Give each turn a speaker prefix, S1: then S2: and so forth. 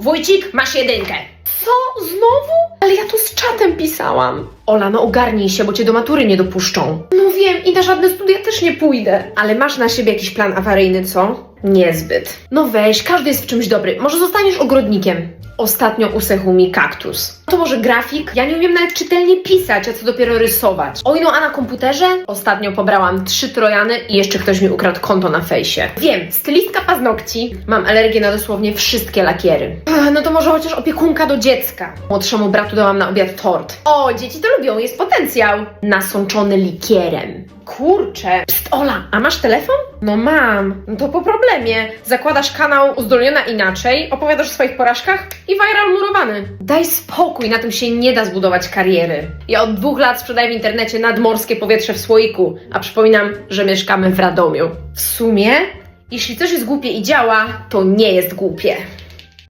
S1: Wójcik, masz jedynkę.
S2: Co? Znowu? Ale ja tu z czatem pisałam.
S1: Ola, no ogarnij się, bo cię do matury nie dopuszczą.
S2: No wiem i na żadne studia też nie pójdę.
S1: Ale masz na siebie jakiś plan awaryjny, co? Niezbyt. No weź, każdy jest w czymś dobry. Może zostaniesz ogrodnikiem. Ostatnio usechł mi kaktus. To może grafik? Ja nie umiem nawet czytelnie pisać, a co dopiero rysować. Oj, no a na komputerze? Ostatnio pobrałam trzy trojany i jeszcze ktoś mi ukradł konto na fejsie. Wiem, stylistka paznokci. Mam alergię na dosłownie wszystkie lakiery. Ach, no to może chociaż opiekunka do dziecka. Młodszemu bratu dałam na obiad tort. O, dzieci to lubią, jest potencjał. Nasączony likierem. Kurczę. Pst, Ola, a masz telefon? No mam. No to po problemie. Zakładasz kanał Uzdolniona Inaczej, opowiadasz o swoich porażkach i viral murowany. Daj spokój, na tym się nie da zbudować kariery. Ja od dwóch lat sprzedaję w internecie nadmorskie powietrze w słoiku, a przypominam, że mieszkamy w Radomiu. W sumie, jeśli coś jest głupie i działa, to nie jest głupie.